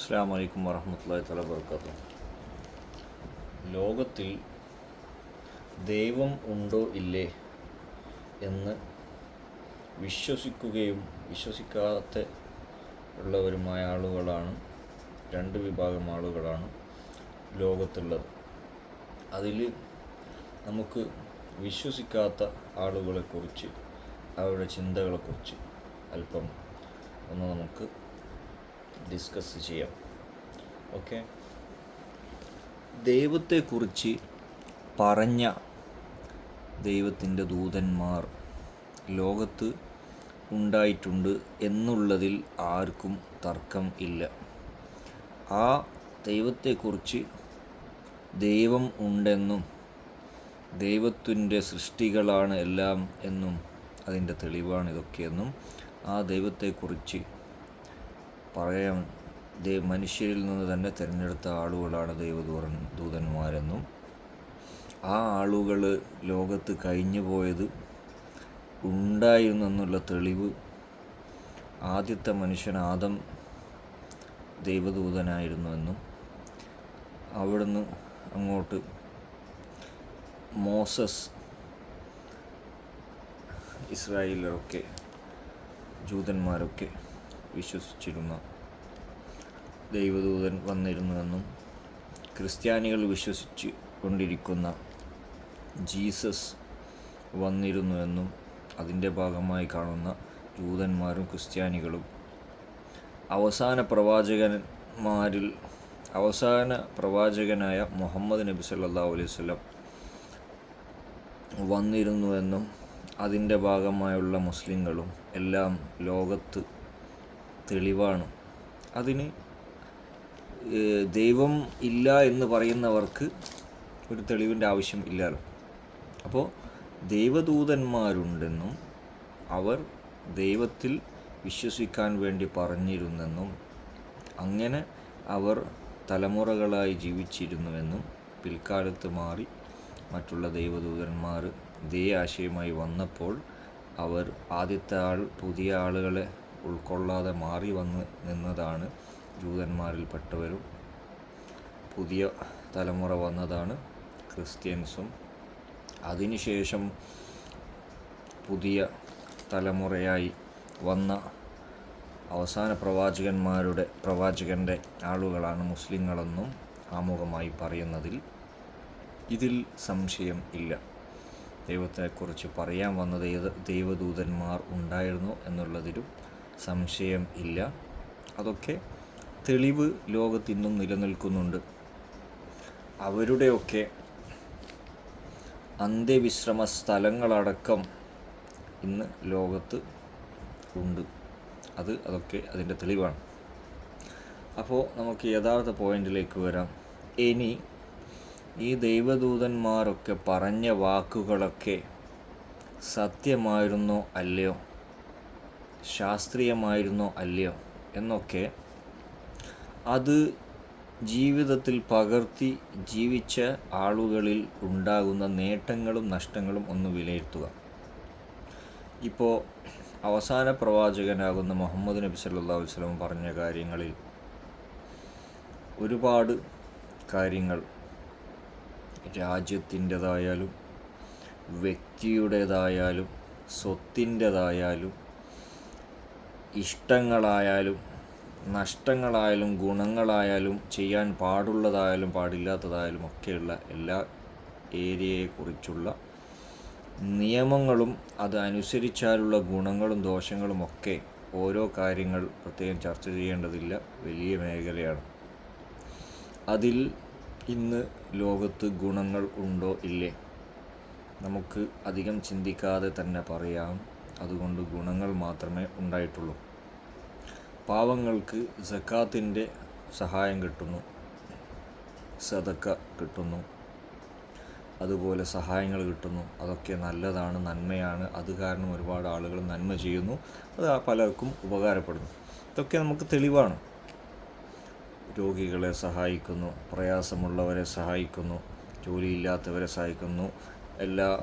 അസ്സാം വലൈക്കും വറഹമത്തല്ലാ തല വർക്കാത്തു ലോകത്തിൽ ദൈവം ഉണ്ടോ ഇല്ലേ എന്ന് വിശ്വസിക്കുകയും വിശ്വസിക്കാത്ത ഉള്ളവരുമായ ആളുകളാണ് രണ്ട് വിഭാഗം ആളുകളാണ് ലോകത്തുള്ളത്. അതിൽ നമുക്ക് വിശ്വസിക്കാത്ത ആളുകളെക്കുറിച്ച് അവരുടെ ചിന്തകളെക്കുറിച്ച് അല്പം ഒന്ന് നമുക്ക് ഡിസ്കസ് ചെയ്യാം. ഓക്കെ ദൈവത്തെക്കുറിച്ച് പറഞ്ഞ ദൈവത്തിന്റെ ദൂതന്മാർ ലോകത്ത് ഉണ്ടായിട്ടുണ്ട് എന്നുള്ളതിൽ ആർക്കും തർക്കം ഇല്ല. ആ ദൈവത്തെക്കുറിച്ച് ദൈവം ഉണ്ടെന്നും ദൈവത്തിന്റെ സൃഷ്ടികളാണ് എല്ലാം എന്നും അതിന്റെ തെളിവാണ് ഇതൊക്കെയെന്നും ആ ദൈവത്തെക്കുറിച്ച് പറയാൻ ദേ മനുഷ്യരിൽ നിന്ന് തന്നെ തിരഞ്ഞെടുത്ത ആളുകളാണ് ദൈവദൂതൻ ദൂതന്മാരെന്നും ആ ആളുകൾ ലോകത്ത് കഴിഞ്ഞു പോയത് ഉണ്ടായിരുന്നെന്നുള്ള തെളിവ് ആദ്യത്തെ മനുഷ്യൻ ആദം ദൈവദൂതനായിരുന്നുവെന്നും അവിടുന്ന് അങ്ങോട്ട് മോസസ് ഇസ്രായേലൊക്കെ ജൂതന്മാരൊക്കെ വിശ്വസിച്ചിരുന്ന ദൈവദൂതൻ വന്നിരുന്നുവെന്നും ക്രിസ്ത്യാനികൾ വിശ്വസിച്ച് കൊണ്ടിരിക്കുന്ന ജീസസ് വന്നിരുന്നുവെന്നും അതിന്റെ ഭാഗമായി കാണുന്ന ജൂതന്മാരും ക്രിസ്ത്യാനികളും അവസാന പ്രവാചകന്മാരിൽ അവസാന പ്രവാചകനായ മുഹമ്മദ് നബി സല്ലാ അലൈഹി വന്നിരുന്നുവെന്നും അതിന്റെ ഭാഗമായുള്ള മുസ്ലിങ്ങളും എല്ലാം ലോകത്ത് തെളിവാണ്. അതിന് ദൈവം ഇല്ല എന്ന് പറയുന്നവർക്ക് ഒരു തെളിവിന്റെ ആവശ്യം ഇല്ലല്ലോ അപ്പോൾ ദൈവദൂതന്മാരുണ്ടെന്നും അവർ ദൈവത്തിൽ വിശ്വസിക്കാൻ വേണ്ടി പറഞ്ഞിരുന്നെന്നും അങ്ങനെ അവർ തലമുറകളായി ജീവിച്ചിരുന്നുവെന്നും പിൽക്കാലത്ത് മാറി മറ്റുള്ള ദൈവദൂതന്മാർ ഇതേ ആശയമായി വന്നപ്പോൾ അവർ ആദ്യത്തെ ആൾ പുതിയ ആളുകളെ ഉൾക്കൊള്ളാതെ മാറി വന്ന് നിന്നതാണ് ജൂതന്മാരിൽപ്പെട്ടവരും. പുതിയ തലമുറ വന്നതാണ് ക്രിസ്ത്യൻസും. അതിനുശേഷം പുതിയ തലമുറയായി വന്ന അവസാന പ്രവാചകന്മാരുടെ പ്രവാചകന്റെ ആളുകളാണ് മുസ്ലിങ്ങളെന്നും ആമുഖമായി പറയുന്നതിൽ ഇതിൽ സംശയം ഇല്ല. ദൈവത്തെക്കുറിച്ച് പറയാൻ വന്ന ദൈവ ദൈവദൂതന്മാർ ഉണ്ടായിരുന്നു എന്നുള്ളതിലും സംശയം ഇല്ല. അതൊക്കെ തെളിവ് ലോകത്തിന്നും നിലനിൽക്കുന്നുണ്ട്. അവരുടെയൊക്കെ അന്ത്യവിശ്രമ സ്ഥലങ്ങളടക്കം ഇന്ന് ലോകത്ത് ഉണ്ട്. അത് അതൊക്കെ അതിന്റെ തെളിവാണ്. അപ്പോൾ നമുക്ക് യഥാർത്ഥ പോയിന്റിലേക്ക് വരാം. ഇനി ഈ ദൈവദൂതന്മാരൊക്കെ പറഞ്ഞ വാക്കുകളൊക്കെ സത്യമായിരുന്നോ അല്ലയോ? ശാസ്ത്രീയമായിരുന്നോ അല്ലയോ എന്നൊക്കെ അത് ജീവിതത്തിൽ പകർത്തി ജീവിച്ച ആളുകളിൽ ഉണ്ടാകുന്ന നേട്ടങ്ങളും നഷ്ടങ്ങളും ഒന്ന് വിലയിരുത്തുക. ഇപ്പോൾ അവസാന പ്രവാചകനാകുന്ന മുഹമ്മദ് നബി സല്ലാ വസ്ലം പറഞ്ഞ കാര്യങ്ങളിൽ ഒരുപാട് കാര്യങ്ങൾ രാജ്യത്തിന്റെതായാലും വ്യക്തിയുടേതായാലും സ്വത്തിന്റെതായാലും ഇഷ്ടങ്ങളായാലും നഷ്ടങ്ങളായാലും ഗുണങ്ങളായാലും ചെയ്യാൻ പാടുള്ളതായാലും പാടില്ലാത്തതായാലും ഒക്കെയുള്ള എല്ലാ ഏരിയയെക്കുറിച്ചുള്ള നിയമങ്ങളും അത് അനുസരിച്ചാലുള്ള ഗുണങ്ങളും ദോഷങ്ങളും ഒക്കെ ഓരോ കാര്യങ്ങൾ പ്രത്യേകം ചർച്ച ചെയ്യേണ്ടതില്ല. വലിയ മേഖലയാണ്. അതിൽ ഇന്ന് ലോകത്ത് ഗുണങ്ങൾ ഉണ്ടോ? ഇല്ലേ. നമുക്ക് അധികം ചിന്തിക്കാതെ തന്നെ പറയാം. അതുകൊണ്ട് ഗുണങ്ങൾ മാത്രമേ ഉണ്ടായിട്ടുള്ളൂ. പാവങ്ങൾക്ക് സക്കാത്തിന്റെ സഹായം കിട്ടുന്നു. സതക്ക കിട്ടുന്നു. അതുപോലെ സഹായങ്ങൾ കിട്ടുന്നു. അതൊക്കെ നല്ലതാണ് നന്മയാണ്. അത് കാരണം ഒരുപാട് ആളുകൾ നന്മ ചെയ്യുന്നു. അത് പലർക്കും ഉപകാരപ്പെടുന്നു. ഇതൊക്കെ നമുക്ക് തെളിവാണ്. രോഗികളെ സഹായിക്കുന്നു പ്രയാസമുള്ളവരെ സഹായിക്കുന്നു ജോലിയില്ലാത്തവരെ സഹായിക്കുന്നു. എല്ലാ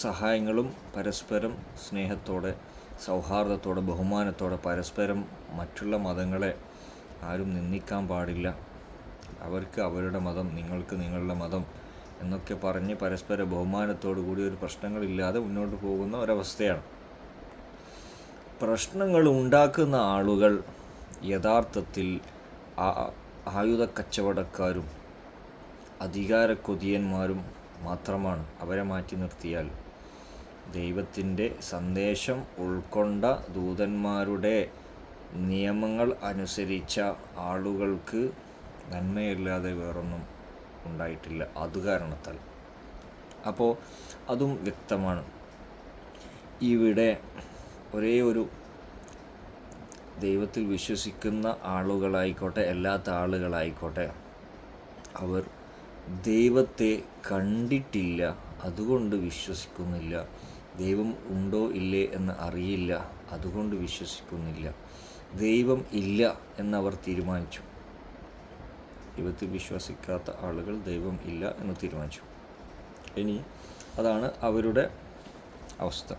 സഹായങ്ങളും പരസ്പരം സ്നേഹത്തോടെ സൗഹാർദ്ദത്തോടെ ബഹുമാനത്തോടെ പരസ്പരം മറ്റുള്ള മതങ്ങളെ ആരും നിന്ദിക്കാൻ പാടില്ല. അവർക്ക് അവരുടെ മതം നിങ്ങൾക്ക് നിങ്ങളുടെ മതം എന്നൊക്കെ പറഞ്ഞ് പരസ്പര ബഹുമാനത്തോടു കൂടി ഒരു പ്രശ്നങ്ങളില്ലാതെ മുന്നോട്ട് പോകുന്ന ഒരവസ്ഥയാണ്. പ്രശ്നങ്ങൾ ഉണ്ടാക്കുന്ന ആളുകൾ യഥാർത്ഥത്തിൽ ആയുധ കച്ചവടക്കാരും അധികാര കൊതിയന്മാരും മാത്രമാണ്. അവരെ മാറ്റി നിർത്തിയാൽ ദൈവത്തിന്റെ സന്ദേശം ഉൾക്കൊണ്ട ദൂതന്മാരുടെ നിയമങ്ങൾ അനുസരിച്ച ആളുകൾക്ക് നന്മയല്ലാതെ വേറൊന്നും ഉണ്ടായിട്ടില്ല. അത് കാരണത്താൽ. അപ്പോൾ അതും വ്യക്തമാണ്. ഇവിടെ ഒരേ ഒരു ദൈവത്തിൽ വിശ്വസിക്കുന്ന ആളുകളായിക്കോട്ടെ അല്ലാത്ത ആളുകളായിക്കോട്ടെ അവർ ദൈവത്തെ കണ്ടിട്ടില്ല അതുകൊണ്ട് വിശ്വസിക്കുന്നില്ല. ദൈവം ഉണ്ടോ ഇല്ലേ എന്ന് അറിയില്ല അതുകൊണ്ട് വിശ്വസിക്കുന്നില്ല. ദൈവം ഇല്ല എന്നവർ തീരുമാനിച്ചു. ദൈവത്തിൽ വിശ്വസിക്കാത്ത ആളുകൾ ദൈവം ഇല്ല എന്ന് തീരുമാനിച്ചു. ഇനി അതാണ് അവരുടെ അവസ്ഥ.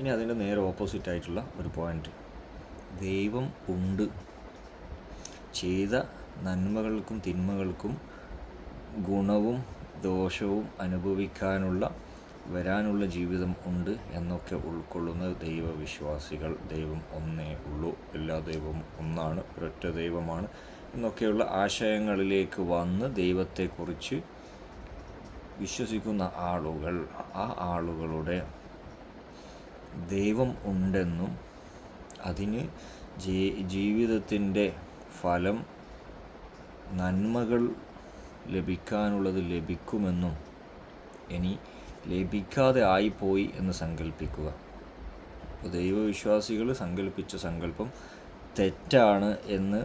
ഇനി അതിന്റെ നേരെ ഓപ്പോസിറ്റ് ആയിട്ടുള്ള ഒരു പോയിന്റ് ദൈവം ഉണ്ട്. ചെയ്ത നന്മകൾക്കും തിന്മകൾക്കും ഗുണവും ദോഷവും അനുഭവിക്കാനുള്ള വരാനുള്ള ജീവിതം ഉണ്ട് എന്നൊക്കെ ഉൾക്കൊള്ളുന്ന ദൈവവിശ്വാസികൾ ദൈവം ഒന്നേ ഉള്ളൂ. എല്ലാ ദൈവവും ഒന്നാണ് ഒരൊറ്റ ദൈവമാണ് എന്നൊക്കെയുള്ള ആശയങ്ങളിലേക്ക് വന്ന് ദൈവത്തെക്കുറിച്ച് വിശ്വസിക്കുന്ന ആളുകൾ ആ ആളുകളുടെ ദൈവം ഉണ്ടെന്നും അതിന് ജീ ജീവിതത്തിന്റെ ഫലം നന്മകൾ ലഭിക്കാനുള്ളത് ലഭിക്കുമെന്നും ഇനി ലഭിക്കാതെ ആയിപ്പോയി എന്ന് സങ്കല്പിക്കുക ദൈവവിശ്വാസികൾ സങ്കല്പിച്ച സങ്കല്പം തെറ്റാണ് എന്ന്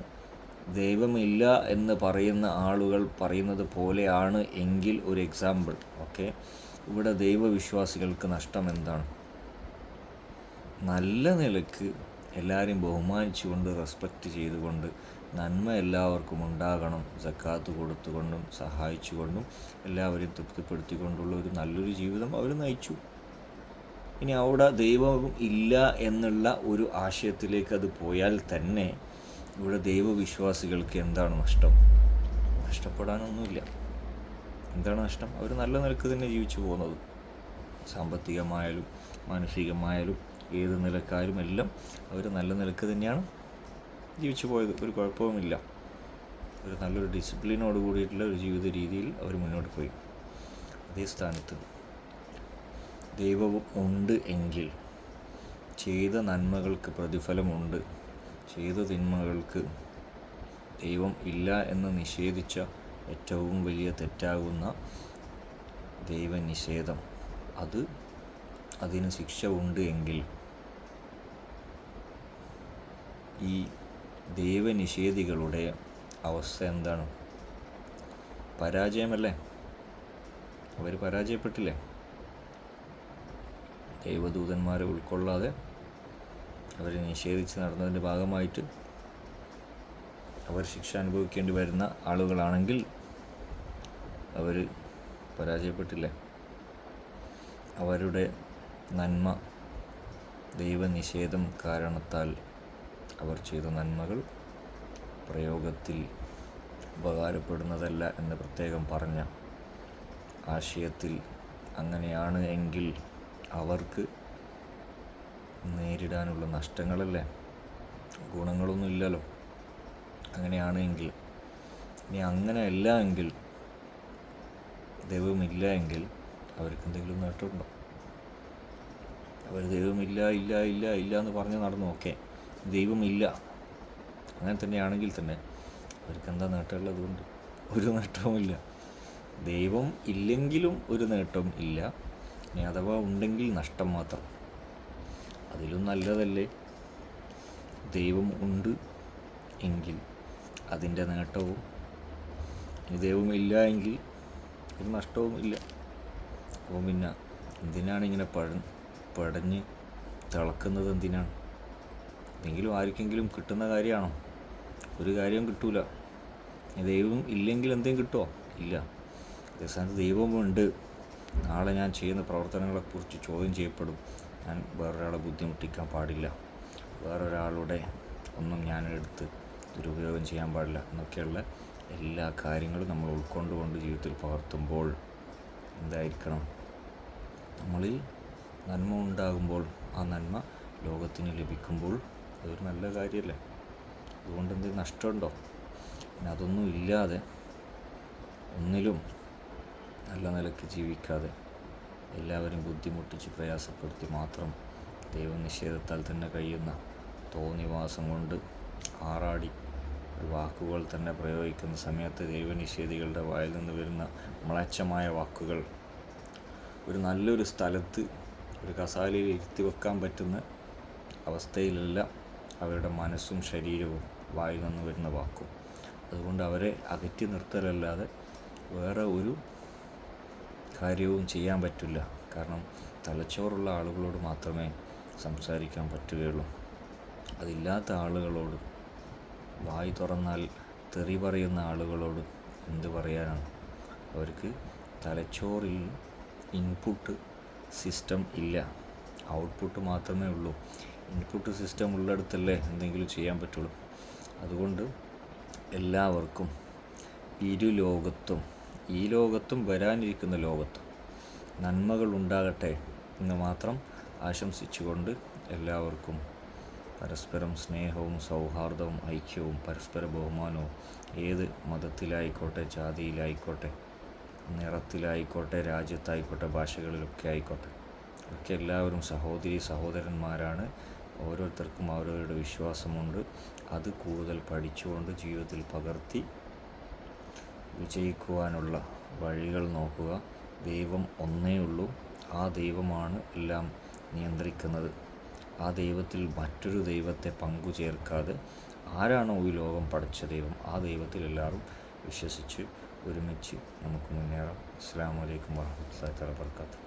ദൈവമില്ല എന്ന് പറയുന്ന ആളുകൾ പറയുന്നത് പോലെയാണ് എങ്കിൽ ഒരു എക്സാമ്പിൾ ഓക്കെ ഇവിടെ ദൈവവിശ്വാസികൾക്ക് നഷ്ടം എന്താണ്? നല്ല നിലയ്ക്ക് എല്ലാവരും ബഹുമാനിച്ചുകൊണ്ട് റെസ്പെക്റ്റ് ചെയ്തുകൊണ്ട് നന്മ എല്ലാവർക്കും ഉണ്ടാകണം. സക്കാത്ത് കൊടുത്തുകൊണ്ടും സഹായിച്ചുകൊണ്ടും എല്ലാവരെയും തൃപ്തിപ്പെടുത്തിക്കൊണ്ടുള്ള ഒരു നല്ലൊരു ജീവിതം അവർ നയിച്ചു. ഇനി അവിടെ ദൈവം ഇല്ല എന്നുള്ള ഒരു ആശയത്തിലേക്ക് അത് പോയാൽ തന്നെ ഇവിടെ ദൈവവിശ്വാസികൾക്ക് എന്താണ് നഷ്ടം? നഷ്ടപ്പെടാനൊന്നുമില്ല. എന്താണ് നഷ്ടം? അവർ നല്ല നിലയ്ക്ക് തന്നെ ജീവിച്ചു പോകുന്നത്. സാമ്പത്തികമായാലും മാനസികമായാലും ഏത് നിലക്കായാലും എല്ലാം അവർ നല്ല നിലയ്ക്ക് തന്നെയാണ്. ജീവിച്ചു പോയത് ഒരു കുഴപ്പവുമില്ല. ഒരു നല്ലൊരു ഡിസിപ്ലിനോട് കൂടിയിട്ടുള്ള ഒരു ജീവിത രീതിയിൽ അവർ മുന്നോട്ട് പോയി. അതേ സ്ഥാനത്ത് ദൈവവും ഉണ്ട് എങ്കിൽ ചെയ്ത നന്മകൾക്ക് പ്രതിഫലമുണ്ട്. ചെയ്ത തിന്മകൾക്ക് ദൈവം ഇല്ല എന്ന് നിഷേധിച്ച ഏറ്റവും വലിയ തെറ്റാകുന്ന ദൈവനിഷേധം. അത് അതിന് ശിക്ഷ ഉണ്ട് എങ്കിൽ ഈ ദൈവനിഷേധികളുടെ അവസ്ഥ എന്താണ്? പരാജയമല്ലേ? അവർ പരാജയപ്പെട്ടില്ലേ? ദൈവദൂതന്മാരെ ഉൾക്കൊള്ളാതെ അവരെ നിഷേധിച്ച് നടന്നതിന്റെ ഭാഗമായിട്ട് അവർ ശിക്ഷ അനുഭവിക്കേണ്ടി വരുന്ന ആളുകളാണെങ്കിൽ അവർ പരാജയപ്പെട്ടില്ലേ? അവരുടെ നന്മ ദൈവനിഷേധം കാരണത്താൽ അവർ ചെയ്ത നന്മകൾ പ്രയോഗത്തിൽ ഉപകാരപ്പെടുന്നതല്ല എന്ന് പ്രത്യേകം പറഞ്ഞ ആശയത്തിൽ അങ്ങനെയാണ് എങ്കിൽ അവർക്ക് നേരിടാനുള്ള നഷ്ടങ്ങളല്ലേ? ഗുണങ്ങളൊന്നും ഇല്ലല്ലോ. അങ്ങനെയാണ് എങ്കിൽ. ഇനി അങ്ങനെയല്ല എങ്കിൽ ദൈവമില്ല എങ്കിൽ അവർക്ക് എന്തെങ്കിലും നേട്ടമുണ്ടോ? അവർ ദൈവമില്ല ഇല്ല ഇല്ല ഇല്ല എന്ന് പറഞ്ഞ് നടന്നു? ഓക്കെ. ദൈവമില്ല. അങ്ങനെ തന്നെയാണെങ്കിൽ തന്നെ അവർക്ക് എന്താ നേട്ടമുള്ളതുകൊണ്ട് ഒരു നേട്ടവുമില്ല. ദൈവം ഇല്ലെങ്കിലും ഒരു നേട്ടം ഇല്ല. ഇനി അഥവാ ഉണ്ടെങ്കിൽ നഷ്ടം മാത്രം. അതിലും നല്ലതല്ലേ? ദൈവം ഉണ്ട് എങ്കിൽ അതിന്റെ നേട്ടവും. ഇനി ദൈവമില്ല എങ്കിൽ ഒരു നഷ്ടവും ഇല്ല. അപ്പോൾ പിന്നെ എന്തിനാണ് ഇങ്ങനെ പഴ പടഞ്ഞ് തിളക്കുന്നത് എന്തിനാണ്? എന്തെങ്കിലും ആർക്കെങ്കിലും കിട്ടുന്ന കാര്യമാണോ? ഒരു കാര്യവും കിട്ടൂല. ദൈവം ഇല്ലെങ്കിൽ എന്തെങ്കിലും കിട്ടുമോ ഇല്ല. അതേസ്ഥാനത്ത് ദൈവമുണ്ട്. നാളെ ഞാൻ ചെയ്യുന്ന പ്രവർത്തനങ്ങളെക്കുറിച്ച് ചോദ്യം ചെയ്യപ്പെടും. ഞാൻ വേറൊരാളെ ബുദ്ധിമുട്ടിക്കാൻ പാടില്ല. വേറൊരാളുടെ ഒന്നും ഞാൻ എടുത്ത് ദുരുപയോഗം ചെയ്യാൻ പാടില്ല. എന്നൊക്കെയുള്ള എല്ലാ കാര്യങ്ങളും നമ്മൾ ഉൾക്കൊണ്ടുകൊണ്ട് ജീവിതത്തിൽ പകർത്തുമ്പോൾ എന്തായിരിക്കണം? നമ്മളിൽ നന്മ ഉണ്ടാകുമ്പോൾ ആ നന്മ ലോകത്തിന് ലഭിക്കുമ്പോൾ അതൊരു നല്ല കാര്യമല്ലേ അതുകൊണ്ട് എന്തെങ്കിലും നഷ്ടമുണ്ടോ? പിന്നെ അതൊന്നും ഇല്ലാതെ ഒന്നിലും നല്ല നിലയ്ക്ക് ജീവിക്കാതെ എല്ലാവരും ബുദ്ധിമുട്ടിച്ച് പ്രയാസപ്പെടുത്തി മാത്രം ദൈവനിഷേധത്താൽ തന്നെ കഴിയുന്ന തോന്നിവാസം കൊണ്ട് ആറാടി വാക്കുകൾ തന്നെ പ്രയോഗിക്കുന്ന സമയത്ത് ദൈവനിഷേധികളുടെ വായിൽ നിന്ന് വരുന്ന മ്ളച്ചമായ വാക്കുകൾ. ഒരു നല്ലൊരു സ്ഥലത്ത് ഒരു കസാലയിൽ ഇരുത്തി വെക്കാൻ പറ്റുന്ന അവസ്ഥയിലല്ല അവരുടെ മനസ്സും ശരീരവും വായിൽ നിന്ന് വരുന്ന വാക്കും. അതുകൊണ്ട് അവരെ അകറ്റി നിർത്തലല്ലാതെ വേറെ ഒരു കാര്യവും ചെയ്യാൻ പറ്റില്ല. കാരണം തലച്ചോറുള്ള ആളുകളോട് മാത്രമേ സംസാരിക്കാൻ പറ്റുകയുള്ളൂ. അതില്ലാത്ത ആളുകളോട് വായി തുറന്നാൽ തെറി പറയുന്ന ആളുകളോട് എന്ത് പറയാനാണ്? അവർക്ക് തലച്ചോറിൽ ഇൻപുട്ട് സിസ്റ്റം ഇല്ല. ഔട്ട്പുട്ട് മാത്രമേ ഉള്ളൂ. ഇൻപുട്ട് സിസ്റ്റം ഉള്ളിടത്തല്ലേ എന്തെങ്കിലും ചെയ്യാൻ പറ്റുള്ളൂ. അതുകൊണ്ട് എല്ലാവർക്കും ഇരു ലോകത്തും ഈ ലോകത്തും വരാനിരിക്കുന്ന ലോകത്തും നന്മകൾ ഉണ്ടാകട്ടെ എന്ന് മാത്രം ആശംസിച്ചുകൊണ്ട് എല്ലാവർക്കും പരസ്പരം സ്നേഹവും സൗഹാർദ്ദവും ഐക്യവും പരസ്പര ബഹുമാനവും ഏത് മതത്തിലായിക്കോട്ടെ ജാതിയിലായിക്കോട്ടെ നിറത്തിലായിക്കോട്ടെ രാജ്യത്തായിക്കോട്ടെ ഭാഷകളിലൊക്കെ ആയിക്കോട്ടെ. ഒക്കെ എല്ലാവരും സഹോദരി സഹോദരന്മാരാണ്. ഓരോരുത്തർക്കും അവരവരുടെ വിശ്വാസമുണ്ട്. അത് കൂടുതൽ പഠിച്ചുകൊണ്ട് ജീവിതത്തിൽ പകർത്തി വിജയിക്കുവാനുള്ള വഴികൾ നോക്കുക. ദൈവം ഒന്നേ ഉള്ളൂ. ആ ദൈവമാണ് എല്ലാം നിയന്ത്രിക്കുന്നത്. ആ ദൈവത്തിൽ മറ്റൊരു ദൈവത്തെ പങ്കു ചേർക്കാതെ ആരാണോ ഈ ലോകം പഠിച്ച ദൈവം ആ ദൈവത്തിൽ എല്ലാവരും വിശ്വസിച്ച് ഒരുമിച്ച് നമുക്ക് മുന്നേറാം. അസ്സാം വലൈക്കും വാഹമത്തല്ലാ വർക്കാത്തു